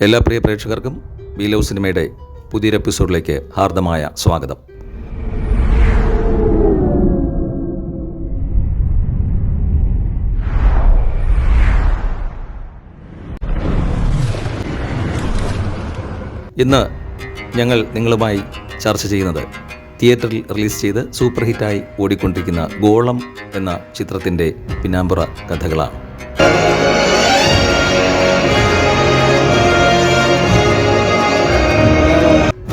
എല്ലാ പ്രിയ പ്രേക്ഷകർക്കും we love സിനിമയുടെ പുതിയൊരു എപ്പിസോഡിലേക്ക് ഹാർദമായ സ്വാഗതം. ഇന്ന് ഞങ്ങൾ നിങ്ങളുമായി ചർച്ച ചെയ്യുന്നത് തിയേറ്ററിൽ റിലീസ് ചെയ്ത് സൂപ്പർ ഹിറ്റായി ഓടിക്കൊണ്ടിരിക്കുന്ന ഗോളം എന്ന ചിത്രത്തിന്റെ പിന്നാമ്പുറ കഥകളാണ്.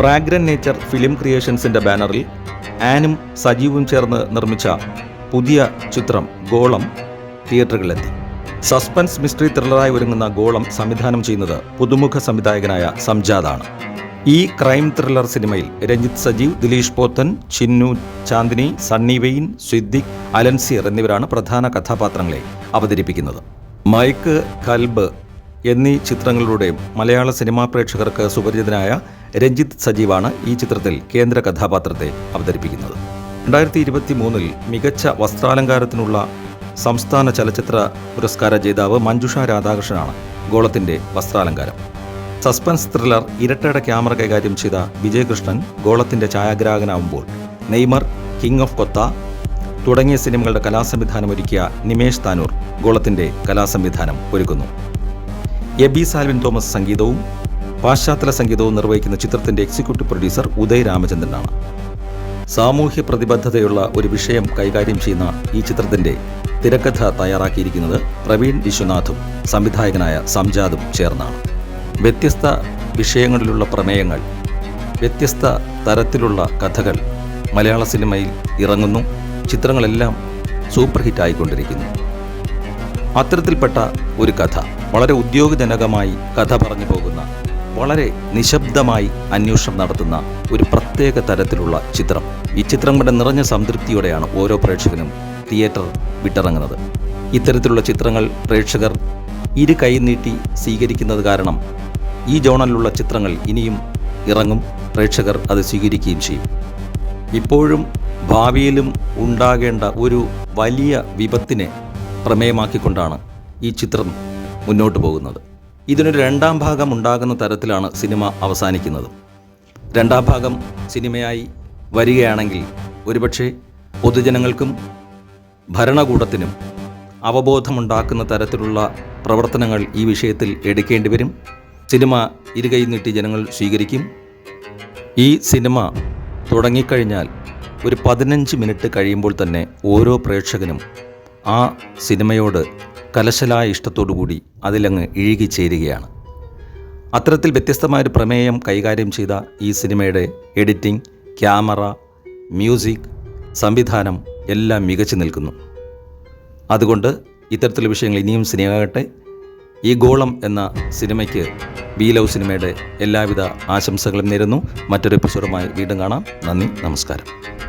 ഫ്രാഗ്രൻ നേച്ചർ ഫിലിം ക്രിയേഷൻസിന്റെ ബാനറിൽ ആനും സജീവും ചേർന്ന് നിർമ്മിച്ച പുതിയ ചിത്രം ഗോളം തിയേറ്ററുകളിലെത്തി. സസ്പെൻസ് മിസ്റ്ററി ത്രില്ലറായി ഒരുങ്ങുന്ന ഗോളം സംവിധാനം ചെയ്യുന്നത് പുതുമുഖ സംവിധായകനായ സംജാദാണ്. ഈ ക്രൈം ത്രില്ലർ സിനിമയിൽ രഞ്ജിത്ത് സജീവ് ദിലീഷ് പോത്തൻ ചിന്നു ചാന്ദിനി സണ്ണി വെയിൻ സിദ്ദിഖ് അലൻസിയർ എന്നിവരാണ് പ്രധാന കഥാപാത്രങ്ങളെ അവതരിപ്പിക്കുന്നത്. മൈക്ക് കൽബ് എന്നീ ചിത്രങ്ങളിലൂടെ മലയാള സിനിമാ പ്രേക്ഷകർക്ക് സുപരിചിതനായ രഞ്ജിത്ത് സജീവാണ് ഈ ചിത്രത്തിൽ കേന്ദ്ര കഥാപാത്രത്തെ അവതരിപ്പിക്കുന്നത്. രണ്ടായിരത്തി ഇരുപത്തി മൂന്നിൽ മികച്ച വസ്ത്രാലങ്കാരത്തിനുള്ള സംസ്ഥാന ചലച്ചിത്ര പുരസ്കാര ജേതാവ് മഞ്ജുഷ രാധാകൃഷ്ണനാണ് ഗോളത്തിന്റെ വസ്ത്രാലങ്കാരം. സസ്പെൻസ് ത്രില്ലർ ഇരട്ടയുടെ ക്യാമറ കൈകാര്യം ചെയ്ത വിജയകൃഷ്ണൻ ഗോളത്തിന്റെ ഛായാഗ്രാഹകനാവുമ്പോൾ നെയ്മർ കിങ് ഓഫ് കൊത്ത തുടങ്ങിയ സിനിമകളുടെ കലാസംവിധാനം ഒരുക്കിയ നിമേഷ് താനൂർ ഗോളത്തിന്റെ കലാസംവിധാനം ഒരുക്കുന്നു. എബി സാൽവിൻ തോമസ് സംഗീതവും പാശ്ചാത്തല സംഗീതവും നിർവഹിക്കുന്ന ചിത്രത്തിന്റെ എക്സിക്യൂട്ടീവ് പ്രൊഡ്യൂസർ ഉദയ് രാമചന്ദ്രനാണ് സാമൂഹ്യ പ്രതിബദ്ധതയുള്ള ഒരു വിഷയം കൈകാര്യം ചെയ്യുന്ന ഈ ചിത്രത്തിന്റെ തിരക്കഥ തയ്യാറാക്കിയിരിക്കുന്നത് പ്രവീൺ വിശ്വനാഥും സംവിധായകനായ സംജാദും ചേർന്നാണ്. വ്യത്യസ്ത വിഷയങ്ങളിലുള്ള പ്രമേയങ്ങൾ വ്യത്യസ്ത തരത്തിലുള്ള കഥകൾ മലയാള സിനിമയിൽ ഇറങ്ങുന്നു. ചിത്രങ്ങളെല്ലാം സൂപ്പർ ഹിറ്റായിക്കൊണ്ടിരിക്കുന്നു അത്തരത്തിൽപ്പെട്ട ഒരു കഥ വളരെ ഉദ്യോഗജനകമായി കഥ പറഞ്ഞു പോകുന്ന വളരെ നിശബ്ദമായി അന്വേഷണം നടത്തുന്ന ഒരു പ്രത്യേക തരത്തിലുള്ള ചിത്രം. ഈ ചിത്രം കൊണ്ട് നിറഞ്ഞ സംതൃപ്തിയോടെയാണ് ഓരോ പ്രേക്ഷകനും തിയേറ്റർ വിട്ടിറങ്ങുന്നത്. ഇത്തരത്തിലുള്ള ചിത്രങ്ങൾ പ്രേക്ഷകർ ഇരു കൈ നീട്ടി സ്വീകരിക്കുന്നത് കാരണം ഈ ജോണലിലുള്ള ചിത്രങ്ങൾ ഇനിയും ഇറങ്ങും പ്രേക്ഷകർ അത് സ്വീകരിക്കുകയും ചെയ്യും. ഇപ്പോഴും ഭാവിയിലും ഉണ്ടാകേണ്ട ഒരു വലിയ വിപത്തിനെ പ്രമേയമാക്കിക്കൊണ്ടാണ് ഈ ചിത്രം മുന്നോട്ട് പോകുന്നത്. ഇതിനൊരു രണ്ടാം ഭാഗം ഉണ്ടാകുന്ന തരത്തിലാണ് സിനിമ അവസാനിക്കുന്നത്. രണ്ടാം ഭാഗം സിനിമയായി വരികയാണെങ്കിൽ ഒരുപക്ഷെ പൊതുജനങ്ങൾക്കും ഭരണകൂടത്തിനും അവബോധമുണ്ടാക്കുന്ന തരത്തിലുള്ള പ്രവർത്തനങ്ങൾ ഈ വിഷയത്തിൽ എടുക്കേണ്ടി വരും. സിനിമ ഇരുകൈ നീട്ടി ജനങ്ങൾ സ്വീകരിക്കും. ഈ സിനിമ തുടങ്ങിക്കഴിഞ്ഞാൽ ഒരു പതിനഞ്ച് മിനിറ്റ് കഴിയുമ്പോൾ തന്നെ ഓരോ പ്രേക്ഷകനും ആ സിനിമയോട് കലശലായ ഇഷ്ടത്തോടുകൂടി അതിലങ്ങ് ഇഴുകിച്ചേരുകയാണ് അത്തരത്തിൽ വ്യത്യസ്തമായൊരു പ്രമേയം കൈകാര്യം ചെയ്ത ഈ സിനിമയുടെ എഡിറ്റിംഗ് ക്യാമറ മ്യൂസിക് സംവിധാനം എല്ലാം മികച്ചു നിൽക്കുന്നു. അതുകൊണ്ട് ഇത്തരത്തിലുള്ള വിഷയങ്ങൾ ഇനിയും സിനിമയാകട്ടെ. ഈ ഗോളം എന്ന സിനിമയ്ക്ക് ബി ലവ് സിനിമയുടെ എല്ലാവിധ ആശംസകളും നേരുന്നു. മറ്റൊരു എപ്പിസോഡുമായി വീണ്ടും കാണാം. നന്ദി നമസ്കാരം.